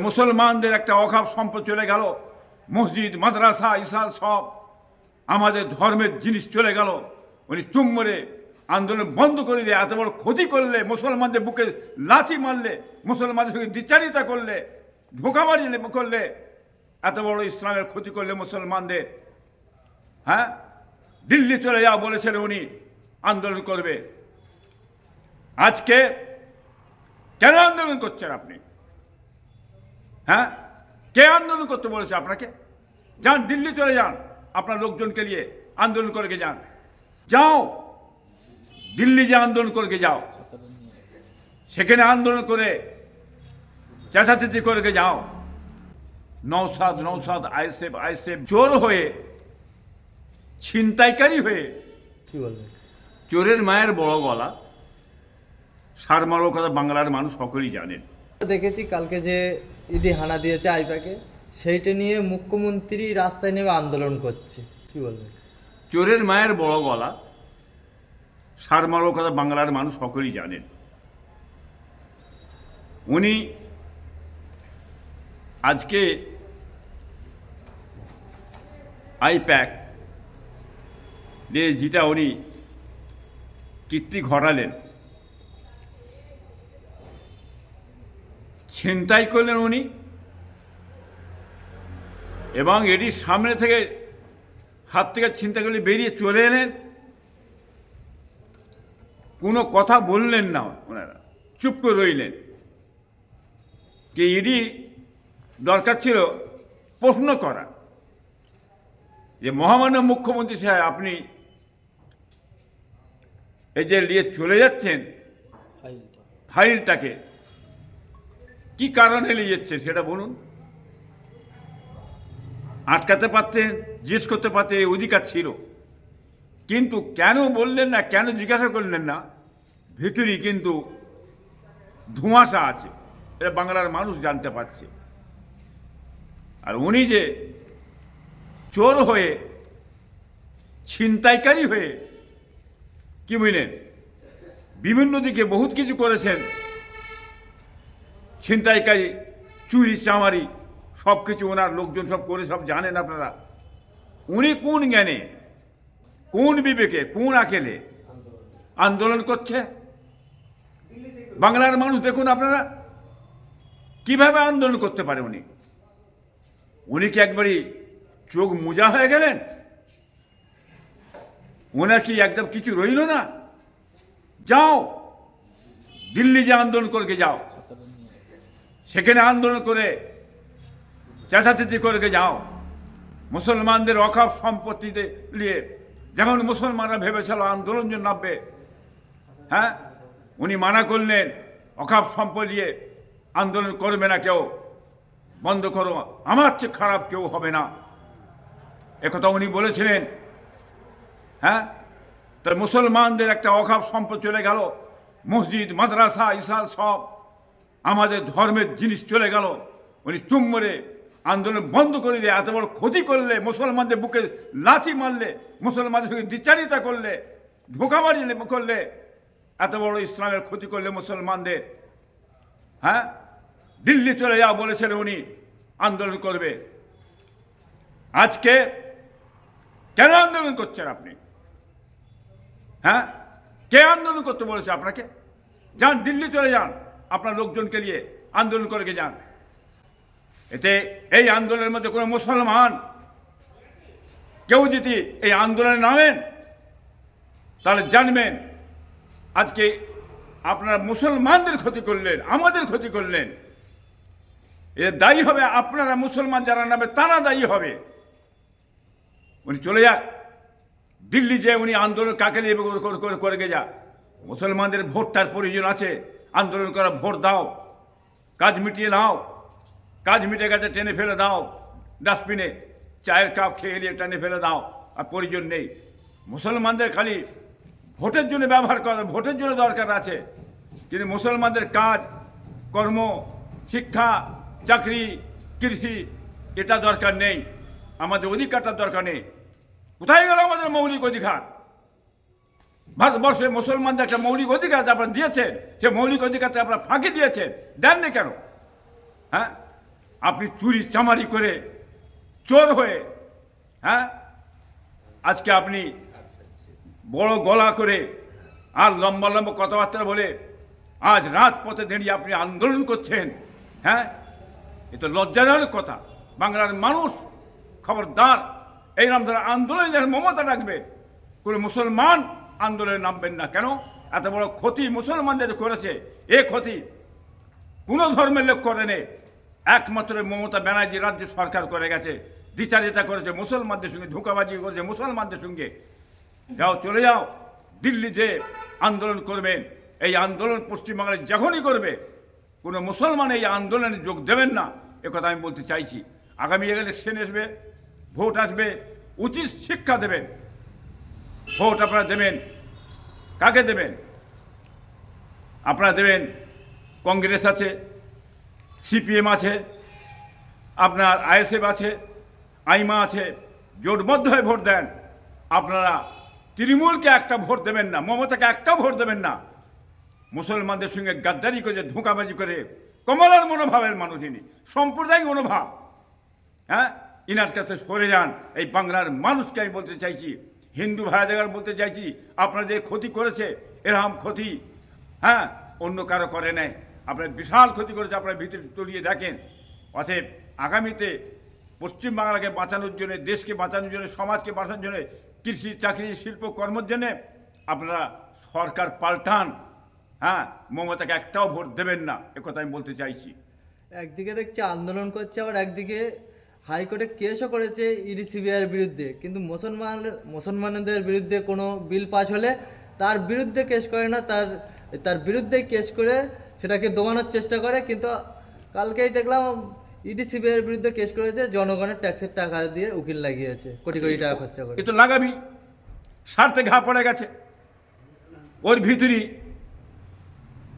মুসলমানদের একটা অভাব সম্পদ চলে গেল। মসজিদ, মাদ্রাসা, ইসাল সব আমাদের ধর্মের জিনিস চলে গেল। উনি চুম চুম্বরে আন্দোলন বন্ধ করে দিয়ে এত বড় ক্ষতি করলে, মুসলমানদের বুকে লাথি মারলে, মুসলমানদের সঙ্গে দ্বিচারিতা করলে, ধোকাবাজি করলে, এত বড় ইসলামের ক্ষতি করলে মুসলমানদের। হ্যাঁ? দিল্লি চলে যাও বলেছেন উনি, আন্দোলন করবে। আজকে কেন আন্দোলন করছেন আপনি? হ্যাঁ? কে আন্দোলন করতে বলেছে আপনাকে? যান দিল্লি চলে যান। আপনার লোকজনকে নিয়ে আন্দোলন করে যান। যাও। দিল্লি যে আন্দোলন করে যাও। সেখানে আন্দোলন করে চেঁচাচেঁচি করে যাও। নৌসাদ নৌসাদ আইসেফ আইসেফ জোর হয়ে ছিনতাইকারী হয়ে কি বলবেন চোরের মায়ের বড় গলা। সারমারো কথা বাংলার মানুষ সকলেই জানেন। দেখেছি কালকে যে ইডি হানা দিয়েছে আইপ্যাকে সেইটা নিয়ে মুখ্যমন্ত্রী রাস্তায় নেমে আন্দোলন করছে। কি বলবেন? চোরের মায়ের বড় গলা। সারমারো কথা বাংলার মানুষ সকলেই জানেন। উনি আজকে আইপ্যাক যেটা উনি কীর্তি ঘটালেন ছিনতাই করলেন উনি। এবং এটির সামনে থেকে হাত থেকে ছিনতাই করলে বেরিয়ে চলে এলেন। কোনো কথা বললেন না ওনারা চুপ করে রইলেন। কি ইডি দরকার ছিল প্রশ্ন করা। যে মহামান্য মুখ্যমন্ত্রী সাহেব আপনি এই যে নিয়ে চলে যাচ্ছেন ফাইলটাকে কি কারণে নিয়ে যাচ্ছেন সেটা বলুন। আটকাতে পারতেন, জিজ্ঞেস করতে পারতেন, এই অধিকার ছিল। কিন্তু কেন বললেন না, কেন জিজ্ঞাসা করলেন না? ভিতরেই কিন্তু ধোঁয়াশা আছে। এটা বাংলার মানুষ জানতে পারছে। আর উনি যে চোর হয়ে, ছিনতাইকারী হয়ে, কি বুঝলেন বিভিন্ন দিকে বহুত কিছু করেছেন। ছিনতাইকারী, চুরি, চামারি সব কিছু ওনার লোকজন সব করে সব জানেন আপনারা। উনি কোন জ্ঞানে, কোন বিবেকে, কোন আকেলে আন্দোলন করছে? বাংলার মানুষ দেখুন আপনারা, কীভাবে আন্দোলন করতে পারে উনি? উনি কি একবারই চোখ মোজা হয়ে গেলেন? ওনার কি একদম কিছু রইল না? যাও, দিল্লি যে আন্দোলন করে যাও। সেখানে আন্দোলন করে চেঁচাচেঁচি করে যাও। মুসলমানদের অখাপ সম্পত্তিতে নিয়ে যেমন মুসলমানরা ভেবেছিল আন্দোলন জন্য নামবে হ্যাঁ? উনি মানা করলেন অখাপ সম্পদ নিয়ে আন্দোলন করবে না কেউ, বন্ধ করো, আমার চেয়ে খারাপ কেউ হবে না। একথা উনি বলেছিলেন হ্যাঁ? তার মুসলমানদের একটা অভাব সম্পদ চলে গেল, মসজিদ, মাদ্রাসা ইসাল সব। আমাদের ধর্মের জিনিস চলে গেল। উনি চুম চুম্বরে আন্দোলন বন্ধ করে দিয়ে এত বড় ক্ষতি করলে, মুসলমানদের বুকে লাথি মারলে, মুসলমানদের সঙ্গে দ্বিচারিতা করলে ধোকাবাজি করলে, এত বড় ইসলামের ক্ষতি করলে মুসলমানদের। হ্যাঁ? দিল্লি চলে যাও বলেছেন উনি, আন্দোলন করবে। আজকে কেন আন্দোলন করছেন আপনি? হ্যাঁ? কে আন্দোলন করতে বলেছে আপনাকে? যান, দিল্লি চলে যান। আপনার লোকজনকে নিয়ে আন্দোলন করে যান। এতে এই আন্দোলনের মধ্যে কোনো মুসলমান কেউ যদি এই আন্দোলনে নামেন, তাহলে জানবেন আজকে আপনারা মুসলমানদের ক্ষতি করলেন, আমাদের ক্ষতি করলেন। এ দায়ী হবে আপনারা মুসলমান যারা নামে তারা দায়ী হবে। উনি চলে যাক দিল্লি যে উনি আন্দোলন কাকে নিয়ে করে- গে যা মুসলমানদের ভোটটার প্রয়োজন আছে। আন্দোলন করা, ভোট দাও। কাজ মিটিয়ে নাও। কাজ মিটে গেছে, টেনে ফেলে দাও। ডাস্টবিনে চায়ের কাপ খেয়ে নিয়ে টেনে ফেলে দাও। আর প্রয়োজন নেই। মুসলমানদের খালি ভোটের জন্য ব্যবহার করা, ভোটের জন্য দরকার আছে। কিন্তু মুসলমানদের কাজ, কর্ম, শিক্ষা, চাকরি, কৃষি, এটা দরকার নেই। আমাদের অধিকারটার দরকার নেই। কোথায় গেল আমাদের মৌলিক অধিকার? ভারতবর্ষে মুসলমানদের একটা মৌলিক অধিকার আপনারা দিয়েছেন, সে মৌলিক অধিকারটা আপনারা ফাঁকি দিয়েছেন। দেননি কেন? হ্যাঁ? আপনি চুরি চামারি করে চোর হয়ে হ্যাঁ? আজকে আপনি বড় গলা করে আর লম্বা লম্বা কথাবার্তা বলে আজ রাজপথে দাঁড়িয়ে আপনি আন্দোলন করছেন হ্যাঁ? এ তো লজ্জাজনক কথা। বাংলার মানুষ খবরদার। এই নাম ধরে আন্দোলনে যেন মমতা রাখবে, কোনো মুসলমান আন্দোলনে নামবেন না। কেন? এত বড় ক্ষতি মুসলমানদের করেছে। এ ক্ষতি কোনো ধর্মের লোক করেনি একমাত্র মমতা ব্যানার্জি রাজ্য সরকার করে গেছে। দ্বিচারিতা করেছে, মুসলমানদের সঙ্গে ধোঁকাবাজি করেছে, মুসলমানদের সঙ্গে। যাও, চলে যাও। দিল্লি যে আন্দোলন করবেন। এই আন্দোলন পশ্চিমবাংলায় যখনই করবে, কোনো মুসলমান এই আন্দোলনে যোগ দেবেন না। কথা আমি বলতে চাইছি। আগামী ইলেকশন আসবে ভোট আসবে, উচিত শিক্ষা দেবেন। ভোট আপনারা দেবেন। কাকে দেবেন? আপনারা দেবেন কংগ্রেস আছে, সিপিএম আছে, আপনার আইএসএফ আছে, আইমা আছে। জোটবদ্ধ হয়ে ভোট দেন। আপনারা তৃণমূলকে একটা ভোট দেবেন না, মমতাকে একটাও ভোট দেবেন না। মুসলমানদের সঙ্গে গাদ্দারি করে, ধোঁকাবাজি করে, কমলার মনোভাবের মানুষ ইনি, সাম্প্রদায়িক মনোভাব। হ্যাঁ? ইনার কাছে সরে যান। এই বাংলার মানুষকে আমি বলতে চাইছি হিন্দু ভাইদের বলতে চাইছি, আপনারা যে ক্ষতি করেছে, এরকম ক্ষতি হ্যাঁ? অন্য কারও করে নেয় আপনার বিশাল ক্ষতি করেছে, আপনার ভিতরে তলিয়ে দেখেন। অতএব আগামীতে পশ্চিমবাংলাকে বাঁচানোর জন্য, দেশকে বাঁচানোর জন্য, সমাজকে বাঁচানোর জন্য, কৃষি, চাকরি, শিল্প, কর্মের জন্যে আপনারা সরকার পাল্টান। হ্যাঁ? মমতাকে একটাও ভোট দেবেন না একথা আমি বলতে চাইছি। একদিকে দেখছি আন্দোলন করছে, আবার একদিকে হাইকোর্টে কেসও করেছে ইডি সিবিআইয়ের বিরুদ্ধে। কিন্তু মুসলমান মুসলমানদের বিরুদ্ধে কোনো বিল পাস হলে তার বিরুদ্ধে কেস করে না তার তার বিরুদ্ধে কেস করে সেটাকে দমানোর চেষ্টা করে। কিন্তু কালকেই দেখলাম ইডি সিবিআইয়ের বিরুদ্ধে কেস করেছে জনগণের ট্যাক্সের টাকা দিয়ে উকিল লাগিয়েছে কোটি কোটি টাকা খরচা করে। এ তো লাগাবি স্বার্থে ঘা পড়ে গেছে। ওর ভিতরই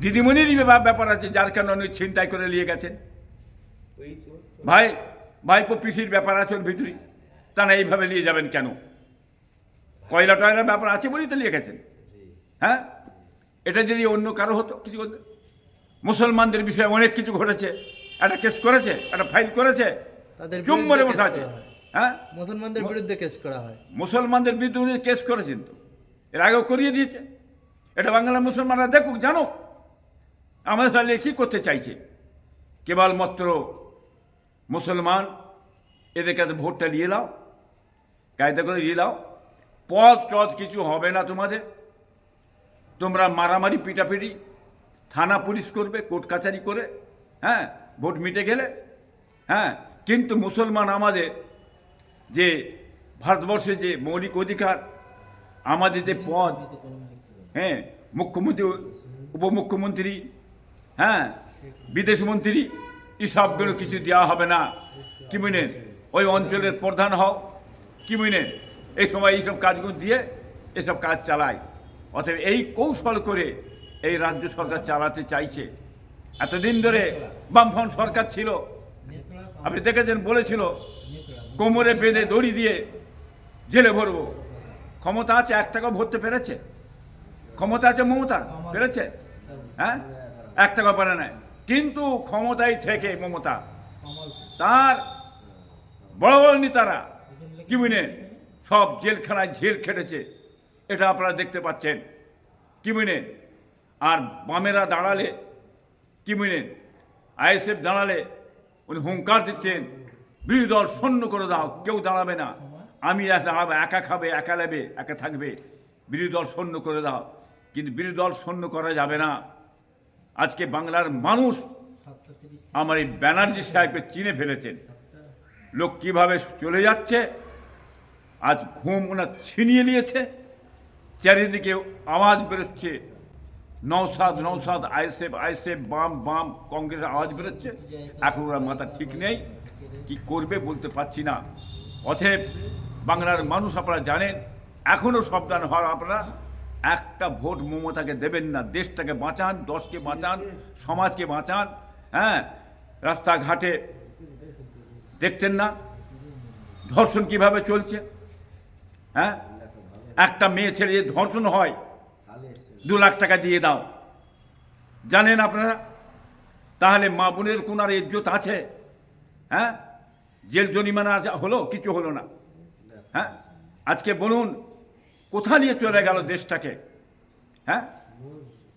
দিদিমণিরই ব্যাপার- ব্যাপার আছে যার কারণে উনি ছিনতাই করে নিয়ে গেছেন। ভাই ভাইপো পিসির ব্যাপার আছে ওর ভিতরে তা না এইভাবে নিয়ে যাবেন কেন? কয়লা টয়লার ব্যাপার আছে বলেই তো গেছেন হ্যাঁ? এটা যদি অন্য কারও হতো কিছু মুসলমানদের বিষয়ে অনেক কিছু ঘটেছে। একটা কেস করেছে একটা ফাইল করেছে। তাদের চুম্বরে বিরুদ্ধে বসে আছে। হ্যাঁ। মুসলমানদের বিরুদ্ধে কেস করা হয়। মুসলমানদের বিরুদ্ধে উনি কেস করেছেন তো। এর আগেও করিয়ে দিয়েছে। এটা বাংলার মুসলমানরা দেখুক জানুক। আমাদের সাথে কী করতে চাইছে? কেবলমাত্র মুসলমান, এদের কাছে ভোটটা নিয়ে নাও, কায়দা করে নিয়ে নাও। পদ টদ কিছু হবে না তোমাদের। তোমরা মারামারি, পিটাপিটি, থানা পুলিশ করবে, কোর্ট কাচারি করে হ্যাঁ ভোট মিটে গেলে হ্যাঁ। কিন্তু মুসলমান আমাদের যে ভারতবর্ষে যে মৌলিক অধিকার, আমাদের যে পদ হ্যাঁ মুখ্যমন্ত্রী, উপমুখ্যমন্ত্রী হ্যাঁ বিদেশ মন্ত্রী এসবগুলো কিছু দেওয়া হবে না। কি বুঝলেন ওই অঞ্চলের প্রধান হও। কি বুঝলেন এই সময় এইসব কাজগুলো দিয়ে এসব কাজ চালায়। অতএব এই কৌশল করে এই রাজ্য সরকার চালাতে চাইছে। এতদিন ধরে বামফ্রন্ট সরকার ছিল। আপনি দেখেছেন, বলেছিল, কোমরে বেঁধে দড়ি দিয়ে জেলে ভরবো। ক্ষমতা আছে, এক টাকা ভরতে পেরেছে? ক্ষমতা আছে মমতার পেরেছে? হ্যাঁ? এক টাকা পারে না কিন্তু ক্ষমতায় থেকে মমতা। তার বড় বড় নেতারা কি বুঝলেন সব জেলখানায় জেল খেটেছে। এটা আপনারা দেখতে পাচ্ছেন। কি বুঝলেন আর বামেরা দাঁড়ালে কি বুঝলেন আইএসএফ দাঁড়ালে উনি হুঙ্কার দিচ্ছেন বিরোধী দল শূন্য করে দাও কেউ দাঁড়াবে না। আমি এক দাঁড়াবো একা খাবে একা নেবে একা থাকবে। বিরোধী দল শূন্য করে দাও। কিন্তু বিরোধী দল শূন্য করা যাবে না। আজকে বাংলার মানুষ আমার এই ব্যানার্জি সাহেবকে চিনে ফেলেছেন। লোক কীভাবে চলে যাচ্ছে, আজ ঘুম ওনার ছিনিয়ে নিয়েছে, চারিদিকে আওয়াজ বেরোচ্ছে নৌসাদ নৌসাদ আইসেফ আইসেফ বাম বাম কংগ্রেস আওয়াজ বেরোচ্ছে, এখন ওরা মাথা ঠিক নেই, কি করবে বলতে পারছি না। অতএব বাংলার মানুষ আপনারা জানেন এখনও সাবধান হওয়ার আপনারা একটা ভোট মমতাকে দেবেন না, দেশটাকে বাঁচান, দশকে বাঁচান, সমাজকে বাঁচান হ্যাঁ? রাস্তাঘাটে দেখছেন না? ধর্ষণ কীভাবে চলছে? হ্যাঁ? একটা মেয়ে ছেলে যে ধর্ষণ হয়, দু লাখ টাকা দিয়ে দাও। জানেন আপনারা? তাহলে মা বোনের কোন আর ইজ্জত আছে? হ্যাঁ? জেল জরিমানা হলো, কিছু হলো না। হ্যাঁ? আজকে বলুন কোথা নিয়ে চলে গেল দেশটাকে? হ্যাঁ?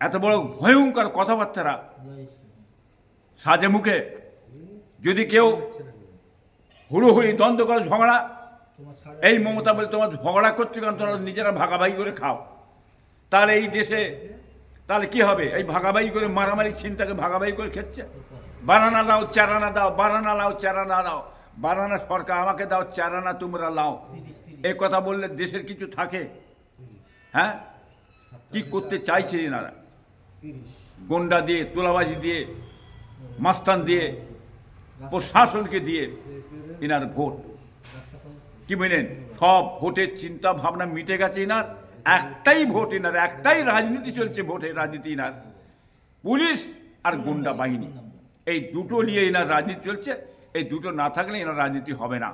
এত বড় ভয়ঙ্কর কথাবার্তারা সাজে মুখে যদি কেউ হুড়োহুড়ি দ্বন্দ্ব করে ঝগড়া, এই মমতা বলে তোমার ঝগড়া করছ কারণ তোমরা নিজেরা ভাগাভাগি করে খাও। তাহলে এই দেশে তাহলে কি হবে? এই ভাগাভাগি করে, মারামারি চিন্তাকে ভাগাভাগি করে খেচ্ছে? বানানা দাও চারানা দাও, বানানা লাও, চারানা দাও। বানানা সরকার আমাকে দাও, চারানা তোমরা লাও। এই কথা বললে দেশের কিছু থাকে? হ্যাঁ? কি করতে চাইছে এনারা? গন্ডা দিয়ে, তোলাবাজি দিয়ে, মাস্তান দিয়ে, প্রশাসনকে দিয়ে এনার ভোট। কি বলেন সব ভোটের চিন্তা ভাবনা মিটে গেছে এনার। একটাই ভোট এনার, একটাই রাজনীতি চলছে ভোটের রাজনীতি এনার। পুলিশ আর গুন্ডা বাহিনী। এই দুটো নিয়ে এনার রাজনীতি চলছে। এই দুটো না থাকলে এনার রাজনীতি হবে না।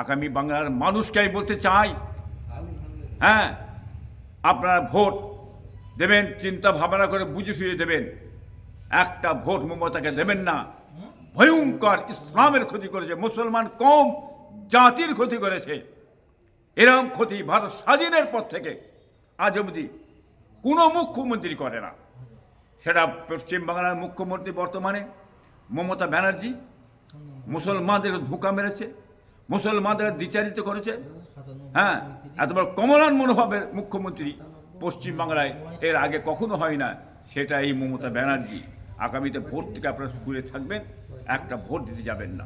আগামী বাংলার মানুষকে আমি বলতে চাই হ্যাঁ আপনারা ভোট দেবেন, চিন্তা ভাবনা করে বুঝে শুয়ে দেবেন। একটা ভোট মমতাকে দেবেন না। ভয়ঙ্কর ইসলামের ক্ষতি করেছে, মুসলমান কম জাতির ক্ষতি করেছে। এরকম ক্ষতি ভারত স্বাধীনের পর থেকে আজ অবধি কোনো মুখ্যমন্ত্রী করে না। সেটা পশ্চিমবাংলার মুখ্যমন্ত্রী বর্তমানে মমতা ব্যানার্জি, মুসলমানদের ধোঁকা মেরেছে। মুসলমানদের দ্বিচারিত করেছে। হ্যাঁ এত বড় কমলান মনোভাবের মুখ্যমন্ত্রী পশ্চিমবাংলায় এর আগে কখনো হয় না। সেটা এই মমতা ব্যানার্জি। আগামীতে ভোট থেকে আপনারা স্কুলে থাকবেন, একটা ভোট দিতে যাবেন না।